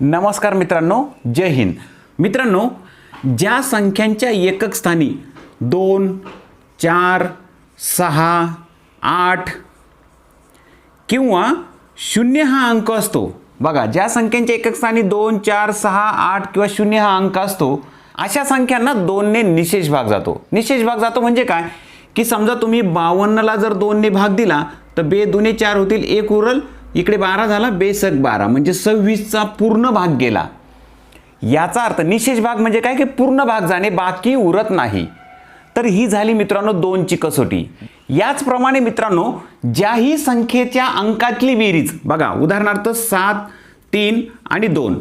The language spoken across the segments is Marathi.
नमस्कार मित्रांनो जय हिंद. मित्रांनो ज्या संख्यांच्या एकक स्थानी दोन चार सहा आठ किंवा शून्य हा अंक असतो बघा ज्या संख्यांच्या एकक स्थानी दोन चार सहा आठ किंवा शून्य हा अंक असतो अशा संख्यांना दोनने निशेष भाग जातो. निशेष भाग जातो म्हणजे काय? की समजा तुम्ही बावन्नला जर दोनने भाग दिला तर बे दुने चार होतील एक उरल इकडे बारा झाला बेसक बारा. म्हणजे सव्वीसचा पूर्ण भाग गेला. याचा अर्थ निशेष भाग म्हणजे काय? की पूर्ण भाग जाणे बाकी उरत नाही. तर ही झाली मित्रांनो दोनची कसोटी. याचप्रमाणे मित्रांनो ज्याही संख्येच्या अंकातली बेरीज बघा उदाहरणार्थ सात तीन आणि दोन.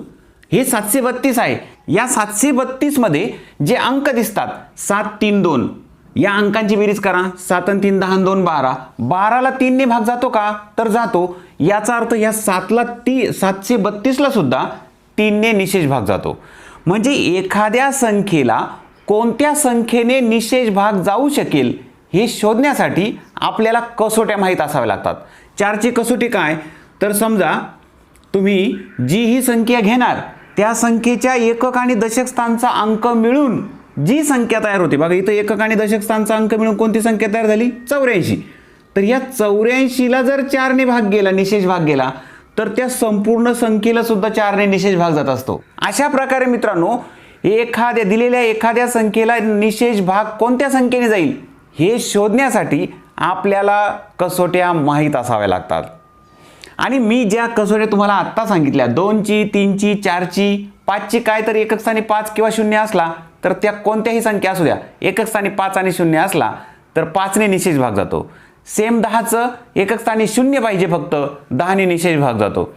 हे सातशे बत्तीस आहे. या सातशे बत्तीसमध्ये जे अंक दिसतात सात तीन दोन या अंकांची बेरीज करा. सात आणि तीन दहा दोन बारा. बाराला तीनने भाग जातो का? तर जातो. याचा अर्थ या सातला ती सातशे बत्तीसला सुद्धा तीनने निशेष भाग जातो. म्हणजे एखाद्या संख्येला कोणत्या संख्येने निशेष भाग जाऊ शकेल हे शोधण्यासाठी आपल्याला कसोट्या माहीत असाव्या लागतात. चारची कसोटी काय? तर समजा तुम्ही जी ही संख्या घेणार त्या संख्येच्या एकक आणि दशक स्थानचा अंक मिळून जी संख्या तयार होते बघा इथं एकक आणि दशक स्थानचा अंक मिळून कोणती संख्या तयार झाली? चौऱ्याऐंशी. तर या चौऱ्याऐंशीला जर चारने भाग गेला निशेष भाग गेला तर त्या संपूर्ण संख्येला सुद्धा चारने निशेष भाग जात असतो. अशा प्रकारे मित्रांनो एखाद्या दिलेल्या एखाद्या संख्येला निशेष भाग कोणत्या संख्येने जाईल? हे शोधण्यासाठी आपल्याला कसोट्या माहीत असाव्या लागतात. आणि मी ज्या कसोट्या तुम्हाला आत्ता सांगितल्या दोनची तीनची चारची पाचची काय तर एकक स्थानी पाच किंवा शून्य असला तर त्या कोणत्याही संख्या असू द्या. एकक स्थानी पाच आणि शून्य असला तर पाचने निशेष भाग जातो. सेम दहाचं एकक स्थानी शून्य पाहिजे फक्त दहाने निशेष भाग जातो.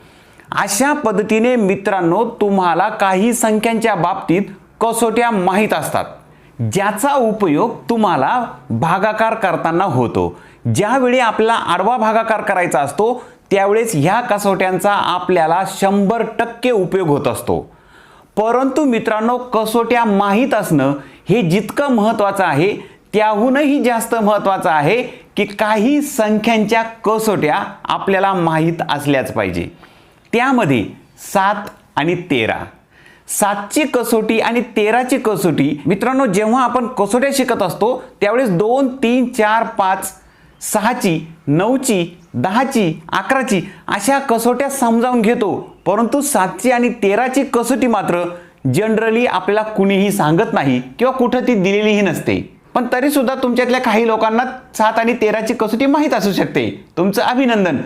अशा पद्धतीने मित्रांनो तुम्हाला काही संख्यांच्या बाबतीत कसोट्या माहीत असतात. ज्याचा उपयोग तुम्हाला भागाकार करताना होतो. ज्यावेळी आपला आडवा भागाकार करायचा असतो त्यावेळेस ह्या कसोट्यांचा आपल्याला शंभर टक्के उपयोग होत असतो. परंतु मित्रांनो कसोट्या माहीत असणं हे जितकं महत्त्वाचं आहे त्याहूनही जास्त महत्त्वाचं आहे की काही संख्यांच्या कसोट्या आपल्याला माहीत असल्याच पाहिजे. त्यामध्ये सात आणि तेरा. सातची कसोटी आणि तेराची कसोटी मित्रांनो जेव्हा आपण कसोट्या शिकत असतो त्यावेळेस दोन तीन चार पाच सहाची नऊची दहाची अकराची अशा कसोट्या समजावून घेतो. परंतु सातची आणि तेराची कसोटी मात्र जनरली आपल्याला कुणीही सांगत नाही किंवा कुठं ती दिलेलीही नसते. पण तरी सुद्धा तुमच्यातल्या काही लोकांना सात आणि तेराची कसोटी माहीत असू शकते. तुमचं अभिनंदन.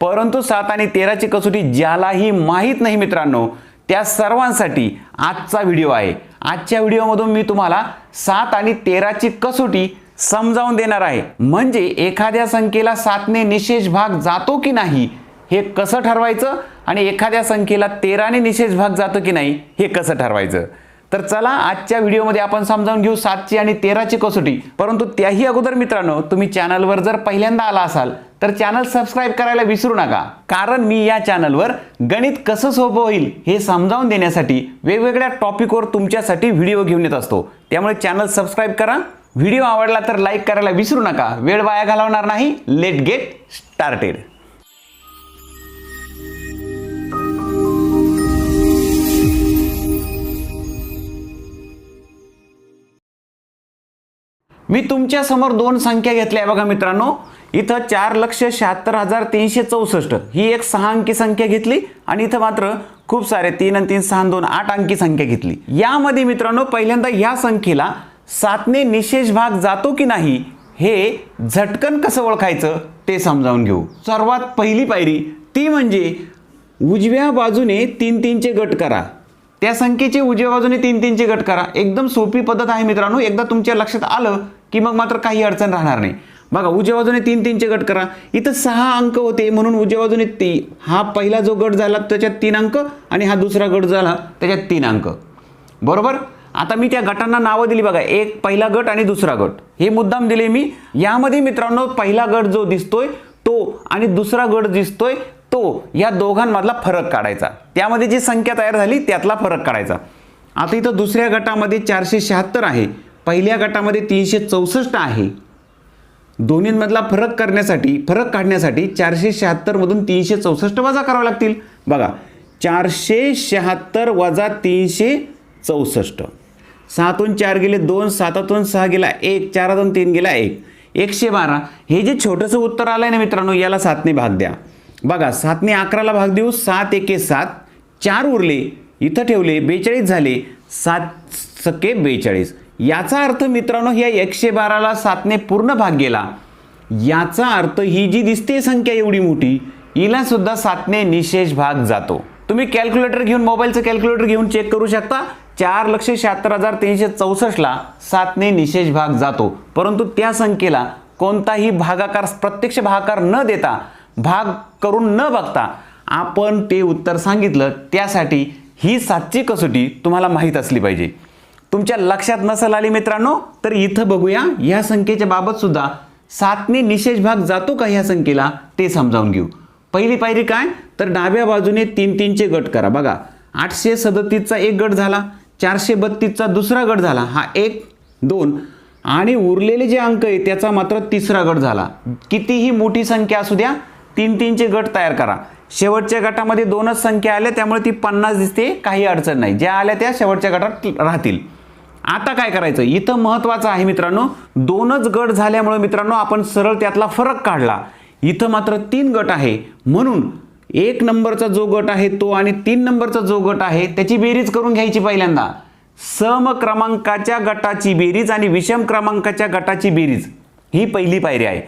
परंतु सात आणि तेराची कसोटी ज्यालाही माहीत नाही मित्रांनो त्या सर्वांसाठी आजचा व्हिडिओ आहे. आजच्या व्हिडिओमधून मी तुम्हाला सात आणि तेराची कसोटी समजावून देणार आहे. म्हणजे एखाद्या संख्येला सातने निशेष भाग जातो की नाही हे कसं ठरवायचं? आणि एखाद्या संख्येला तेराने निशेष भाग जातो की नाही हे कसं ठरवायचं? तर चला आजच्या व्हिडिओमध्ये आपण समजावून घेऊ सातची आणि तेराची कसोटी. परंतु त्याही अगोदर मित्रांनो तुम्ही चॅनलवर जर पहिल्यांदा आला असाल तर चॅनल सबस्क्राईब करायला विसरू नका. कारण मी या चॅनलवर गणित कसं सोपं होईल हे समजावून देण्यासाठी वेगवेगळ्या टॉपिकवर तुमच्यासाठी व्हिडिओ घेऊन येत असतो. त्यामुळे चॅनल सबस्क्राईब करा. व्हिडिओ आवडला तर लाईक करायला विसरू नका. वेळ वाया घालवणार नाही. Let get started. मी तुमच्यासमोर दोन संख्या घेतल्या आहे बघा मित्रांनो. इथं चार लक्ष शहात्तर हजार तीनशे चौसष्ट. ही एक सहा अंकी संख्या घेतली आणि इथं मात्र खूप सारे तीन आणि तीन सहा दोन आठ अंकी संख्या घेतली. यामध्ये मित्रांनो पहिल्यांदा या संख्येला सातने निशेष भाग जातो की नाही हे झटकन कसं ओळखायचं ते समजावून घेऊ. सर्वात पहिली पायरी ती म्हणजे उजव्या बाजूने तीन तीनचे गट करा. त्या संख्येचे उजव्या बाजूने तीन तीनचे गट करा. एकदम सोपी पद्धत आहे मित्रांनो. एकदा तुमच्या लक्षात आलं की मग मात्र काही अडचण राहणार नाही. बघा उजव्या बाजूने तीन तीनचे गट करा. इथं सहा अंक होते म्हणून उजव्या बाजूने ती हा पहिला जो गट झाला त्याच्यात तीन अंक आणि हा दुसरा गट झाला त्याच्यात तीन अंक. बरोबर? आता मी त्या गटांना नावं दिली बघा. एक पहिला गट आणि दुसरा गट. हे मुद्दाम दिले मी. यामध्ये मित्रांनो पहिला गट जो दिसतोय तो आणि दुसरा गट दिसतोय. तो या दोघांमधला फरक काढायचा. त्यामध्ये जी संख्या तयार झाली त्यातला फरक काढायचा. आता इथं दुसऱ्या गटामध्ये चारशे शहात्तर आहे. पहिल्या गटामध्ये तीनशे चौसष्ट आहे. दोन्हींमधला फरक करण्यासाठी फरक काढण्यासाठी चारशे शहात्तरमधून तीनशे चौसष्ट वजा करावे लागतील. बघा चारशे शहात्तर वजा तीनशे चौसष्ट. सहातून चार गेले दोन सातातून सहा गेला एक चारातून तीन गेला एक. एकशे बारा. हे जे छोटंसं उत्तर आलं आहे ना मित्रांनो याला सातने भाग द्या. बघा सातने अकराला भाग देऊ सात एके सात चार उरले इथं ठेवले बेचाळीस झाले सात सके बेचाळीस. याचा अर्थ मित्रांनो ह्या एकशे बाराला सातने पूर्ण भाग गेला. याचा अर्थ ही जी दिसते संख्या एवढी मोठी हिला सुद्धा सातने निशेष भाग जातो. तुम्ही कॅल्क्युलेटर घेऊन मोबाईलचं कॅल्क्युलेटर घेऊन चेक करू शकता. चार लक्ष शहात्तर हजार तीनशे चौसष्टला सातने निशेष भाग जातो. परंतु त्या संख्येला कोणताही भागाकार प्रत्यक्ष भागाकार न देता भाग करून न बघता आपण ते उत्तर सांगितलं त्यासाठी ही सातची कसोटी तुम्हाला माहीत असली पाहिजे. तुमच्या लक्षात नसेल आली मित्रांनो तर इथं बघूया. या संख्येच्या बाबत सुद्धा सातने निशेष भाग जातो का ह्या संख्येला ते समजावून घेऊ. पहिली पायरी काय? तर डाव्या बाजूने तीन तीनचे गट करा. बघा आठशे सदतीसचा एक गट झाला चारशे बत्तीसचा दुसरा गट झाला हा एक दोन आणि उरलेले जे अंक आहे त्याचा मात्र तिसरा गट झाला. कितीही मोठी संख्या असू द्या तीन तीनचे गट तयार करा. शेवटच्या गटामध्ये दोनच संख्या आल्या त्यामुळे ती पन्नास दिसते काही अडचण नाही. ज्या आल्या त्या शेवटच्या गटात राहतील. आता काय करायचं? इथं महत्वाचं आहे मित्रांनो दोनच गट झाल्यामुळे मित्रांनो आपण सरळ त्यातला फरक काढला. इथं मात्र तीन गट आहे. म्हणून एक नंबरचा जो गट आहे तो आणि तीन नंबरचा जो गट आहे त्याची बेरीज करून घ्यायची पहिल्यांदा. सम क्रमांकाच्या गटाची बेरीज आणि विषम क्रमांकाच्या गटाची बेरीज. ही पहिली पायरी आहे.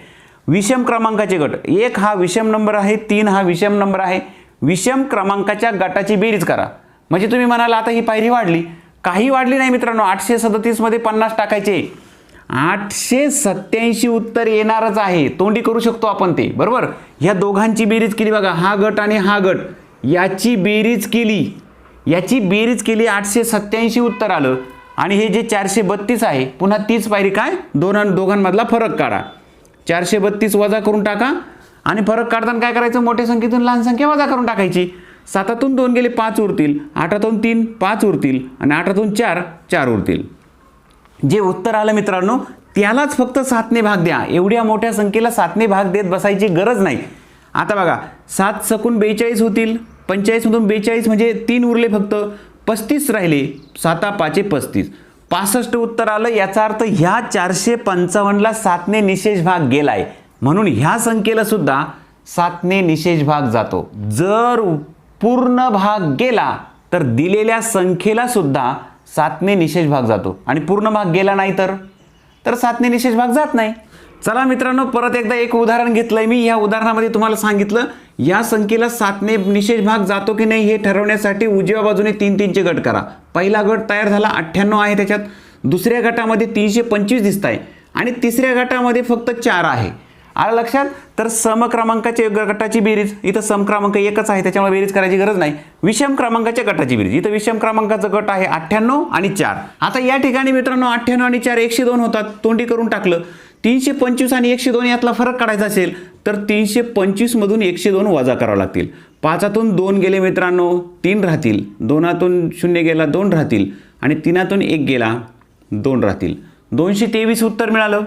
विषम क्रमांकाचे गट. एक हा विषम नंबर आहे तीन हा विषम नंबर आहे. विषम क्रमांकाच्या गटाची बेरीज करा. म्हणजे तुम्ही म्हणाल आता ही पायरी वाढली. काही वाढली नाही मित्रांनो आठशे सदतीसमध्ये पन्नास टाकायचे. आठशे सत्याऐंशी उत्तर येणारच आहे. तोंडी करू शकतो आपण ते बरोबर? ह्या दोघांची बेरीज केली बघा हा गट आणि हा गट. याची बेरीज केली. याची बेरीज केली आठशे सत्याऐंशी उत्तर आलं. आणि हे जे चारशे बत्तीस आहे पुन्हा तीच पायरी काय? दोन दोघांमधला फरक काढा. चारशे बत्तीस वजा करून टाका. आणि फरक काढताना काय करायचं? मोठ्या संख्येतून लहान संख्या वजा करून टाकायची. सातातून दोन गेले पाच उरतील. आठातून तीन पाच उरतील. आणि आठातून चार चार उरतील. जे उत्तर आलं मित्रांनो त्यालाच फक्त सातने भाग द्या. एवढ्या मोठ्या संख्येला सातने भाग देत बसायची गरज नाही. आता बघा सात सकून बेचाळीस होतील. पंचेचाळीसमधून बेचाळीस म्हणजे तीन उरले फक्त. पस्तीस राहिले. साता पाचे पस्तीस. पासष्ट उत्तर आलं. याचा अर्थ ह्या चारशे पंचावन्नला सातने निशेष भाग गेलाय. म्हणून ह्या संख्येला सुद्धा सातने निशेष भाग जातो. जर पूर्ण भाग गेला तर दिलेल्या संख्येला सुद्धा सातने निशेष भाग जातो. आणि पूर्ण भाग गेला नाही तर? तर सातने निशेष भाग जात नाही. चला मित्रांनो परत एकदा एक उदाहरण घेतलंय मी. या उदाहरणामध्ये तुम्हाला सांगितलं या संख्येला सातने निशेष भाग जातो की नाही हे ठरवण्यासाठी उजव्या बाजूने तीन तीनचे गट करा. पहिला गट तयार झाला अठ्ठ्याण्णव आहे त्याच्यात. दुसऱ्या गटामध्ये तीनशे पंचवीस दिसत आहे आणि तिसऱ्या गटामध्ये फक्त चार आहे. आलं लक्षात? तर सम क्रमांकाच्या गटाची बेरीज. इथं सम क्रमांक एकच आहे त्याच्यामुळे बेरीज करायची गरज नाही. विषम क्रमांकाच्या गटाची बेरीज. इथं विषम क्रमांकाचा गट आहे अठ्ठ्याण्णव आणि चार. आता या ठिकाणी मित्रांनो अठ्ठ्याण्णव आणि चार एकशे दोन होतात. तोंडी करून टाकलं. तीनशे पंचवीस आणि एकशे दोन यातला फरक काढायचा असेल तर तीनशे पंचवीसमधून एकशे दोन वजा करावं लागतील. पाचातून दोन गेले मित्रांनो तीन राहतील. दोनातून शून्य गेला दोन राहतील. आणि तीनातून एक गेला दोन राहतील. दोनशे तेवीस उत्तर मिळालं.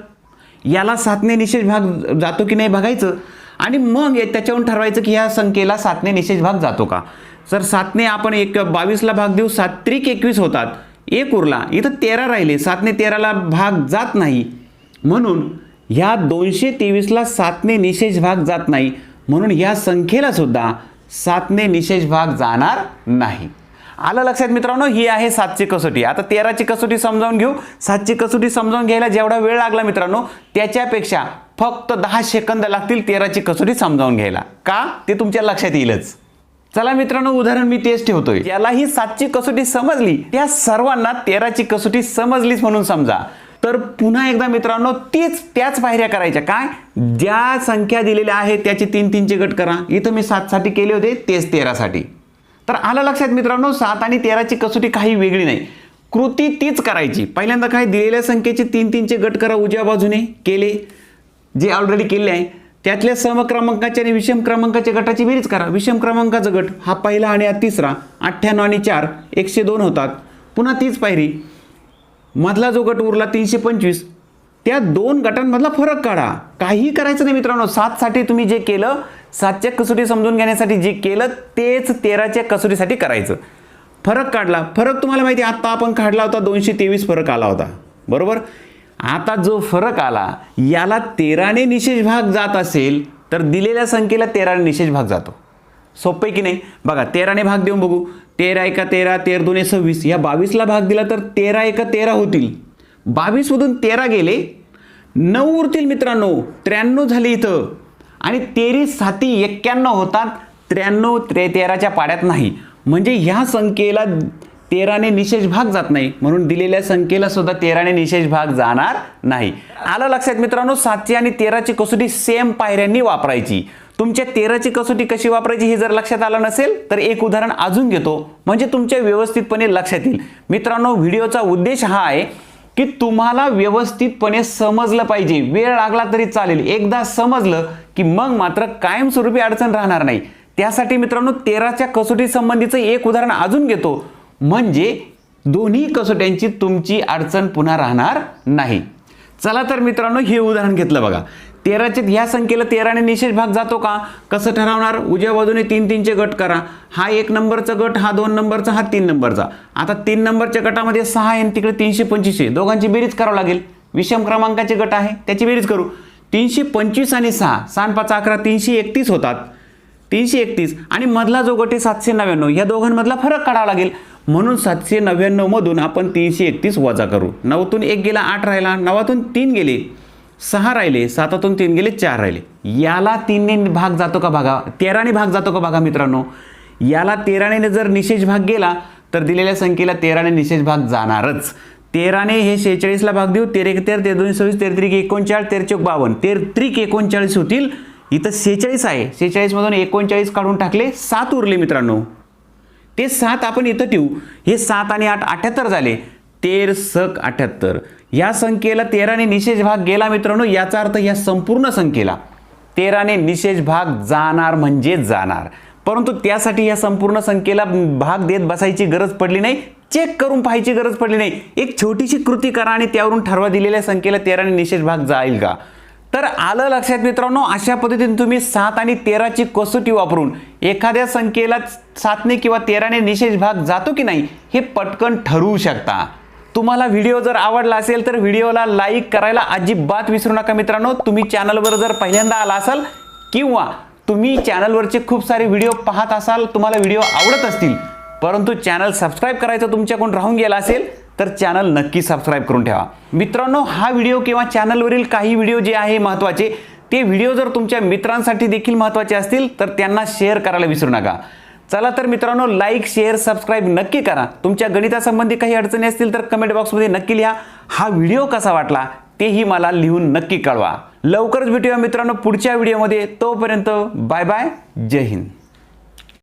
याला सातने निषेध भाग जातो की नाही बघायचं. आणि मग त्याच्यावरून ठरवायचं की ह्या संख्येला सातने निषेध भाग जातो का? सर सातने आपण एक बावीसला भाग देऊ सात त्रिक एकवीस होतात. एक उरला. इथं तेरा राहिले. सातने तेराला भाग जात नाही. म्हणून ह्या दोनशे तेवीसला सातने निषेध भाग जात नाही. म्हणून ह्या संख्येला सुद्धा सातने निषेध भाग जाणार नाही. आलं लक्षात मित्रांनो? ही आहे सातची कसोटी. आता तेराची कसोटी समजावून घेऊ. सातची कसोटी समजावून घ्यायला जेवढा वेळ लागला मित्रांनो त्याच्यापेक्षा फक्त दहा सेकंद लागतील तेराची कसोटी समजावून घ्यायला. का? ते तुमच्या लक्षात येईलच. चला मित्रांनो उदाहरण मी तेच ठेवतोय. याला ही सातची कसोटी समजली त्या सर्वांना तेराची कसोटी समजलीच म्हणून समजा. तर पुन्हा एकदा मित्रांनो तीच त्याच पायऱ्या करायच्या. काय? ज्या संख्या दिलेल्या आहेत त्याचे तीन तीनचे गट करा. इथं मी सातसाठी केले होते तेच तेरासाठी. तर आलं लक्षात मित्रांनो सात आणि तेराची कसोटी काही वेगळी नाही. कृती तीच करायची. पहिल्यांदा काय? दिलेल्या संख्येचे तीन तीनचे गट करा उजव्या बाजूने. केले. जे ऑलरेडी केले आहे त्यातल्या सम क्रमांकाच्या आणि विषम क्रमांकाच्या गटाची बेरीज करा. विषम क्रमांकाचा गट हा पहिला आणि हा तिसरा. अठ्ठ्याण्णव आणि चार. एकशे दोन होतात. पुन्हा तीच पायरी. मधला जो गट उरला तीनशे पंचवीस त्या दोन गटांमधला फरक काढा. काही करायचं नाही मित्रांनो. सातसाठी तुम्ही जे केलं सातच्या कसोटी समजून घेण्यासाठी जे केलं तेच तेराच्या कसोटीसाठी करायचं. फरक काढला. फरक तुम्हाला माहिती आत्ता आपण काढला होता दोनशे तेवीस फरक आला होता. बरोबर? आता जो फरक आला याला तेराने निशेष भाग जात असेल तर दिलेल्या संख्येला तेराने निशेष भाग जातो. सोपं आहे की नाही? बघा तेराने भाग देऊन बघू. तेरा एका तेरा तेर दोन सव्वीस या बावीसला भाग दिला तर तेरा एका तेरा होतील. बावीसमधून तेरा गेले. नऊ उरतील मित्रांनो. त्र्याण्णव झाले इथं. आणि तेरीस साती एक्क्याण्णव होतात. त्र्याण्णव त्रे तेराच्या पाड्यात नाही. म्हणजे ह्या संख्येला तेराने निशेष भाग जात नाही. म्हणून दिलेल्या संख्येला सुद्धा तेराने निशेष भाग जाणार नाही. आलं लक्षात मित्रांनो? सातशे आणि तेराची कसोटी सेम पायऱ्यांनी वापरायची. तुमच्या तेराची कसोटी कशी वापरायची हे जर लक्षात आलं नसेल तर एक उदाहरण अजून घेतो. म्हणजे तुमच्या व्यवस्थितपणे लक्षात येईल. मित्रांनो व्हिडिओचा उद्देश हा आहे की तुम्हाला व्यवस्थितपणे समजलं पाहिजे. वेळ लागला तरी चालेल. एकदा समजलं की मग मात्र कायमस्वरूपी अडचण राहणार नाही. त्यासाठी मित्रांनो तेराच्या कसोटी संबंधीचं एक उदाहरण अजून घेतो. म्हणजे दोन्ही कसोट्यांची तुमची अडचण पुन्हा राहणार नाही. चला तर मित्रांनो हे उदाहरण घेतलं बघा. तेराचे ह्या संख्येला तेराने निशेष भाग जातो का? कसं ठरवणार? उजव्या बाजूने तीन तीनचे गट करा. हा एक नंबरचा गट हा दोन नंबरचा हा तीन नंबरचा. आता तीन नंबरच्या गटामध्ये सहा आहे आणि तिकडे तीनशे पंचवीस आहे. दोघांची बेरीज करावं लागेल. विषम क्रमांकाचे गट आहे. त्याची बेरीज करू. तीनशे पंचवीस आणि सहा. सहा पाच अकरा तीनशे एकतीस होतात. तीनशे एकतीस. आणि मधला जो गट आहे सातशे नव्याण्णव. या दोघांमधला फरक काढावा लागेल. म्हणून सातशे नव्याण्णवमधून आपण तीनशे एकतीस वजा करू. नऊतून एक गेला आठ राहिला. नवातून तीन गेले. सहा राहिले सातातून तीन गेले चार राहिले. याला तीनने भाग जातो का भागा? तेराने भाग जातो का भागा मित्रांनो? याला तेराने जर निशेष भाग गेला तर दिलेल्या संख्येला तेराने निशेष भाग जाणारच. तेराने हे शेहेचाळीसला भाग देऊ तेरे तेर ते दोन सव्वीस तेर त्रिक एकोणचाळीस तेर चौक बावन्न. तेर त्रिक एकोणचाळीस होतील. इथं सेहेचाळीस आहे. सेहेचाळीसमधून एकोणचाळीस काढून टाकले सात उरले मित्रांनो. ते सात आपण इथं ठेवू. हे सात आणि आठ अठ्याहत्तर झाले. तेर सक अठ्याहत्तर. या संख्येला तेराने निशेष भाग गेला मित्रांनो याचा अर्थ या संपूर्ण संख्येला तेराने निशेष भाग जाणार म्हणजे जाणार. परंतु त्यासाठी या संपूर्ण संख्येला भाग देत बसायची गरज पडली नाही चेक करून पाहायची गरज पडली नाही. एक छोटीशी कृती करा आणि त्यावरून ठरवा दिलेल्या संख्येला तेराने निशेष भाग जाईल का? तर आलं लक्षात मित्रांनो अशा पद्धतीने तुम्ही सात आणि तेराची कसोटी वापरून एखाद्या संख्येला सातने किंवा तेराने निशेष भाग जातो की नाही हे पटकन ठरवू शकता. तुम्हाला व्हिडिओ जर आवडला असेल तर व्हिडिओला लाईक करायला अजिबात विसरू नका मित्रांनो. तुम्ही चॅनलवर जर पहिल्यांदा आला असाल किंवा तुम्ही चॅनलवरचे खूप सारे व्हिडिओ पाहत असाल तुम्हाला व्हिडिओ आवडत असतील परंतु चॅनल सबस्क्राईब करायचं तुमच्याकडून राहून गेला असेल तर चॅनल नक्की सबस्क्राईब करून ठेवा. मित्रांनो हा व्हिडिओ किंवा चॅनलवरील काही व्हिडिओ जे आहे महत्त्वाचे ते व्हिडिओ जर तुमच्या मित्रांसाठी देखील महत्त्वाचे असतील तर त्यांना शेअर करायला विसरू नका. चला तर मित्रांनो लाईक शेअर सबस्क्राईब नक्की करा. तुमच्या गणितासंबंधी काही अडचणी असतील तर कमेंट बॉक्समध्ये नक्की लिहा. हा व्हिडिओ कसा वाटला तेही मला लिहून नक्की कळवा. लवकरच भेटूया मित्रांनो पुढच्या व्हिडिओमध्ये तोपर्यंत बाय बाय जय हिंद.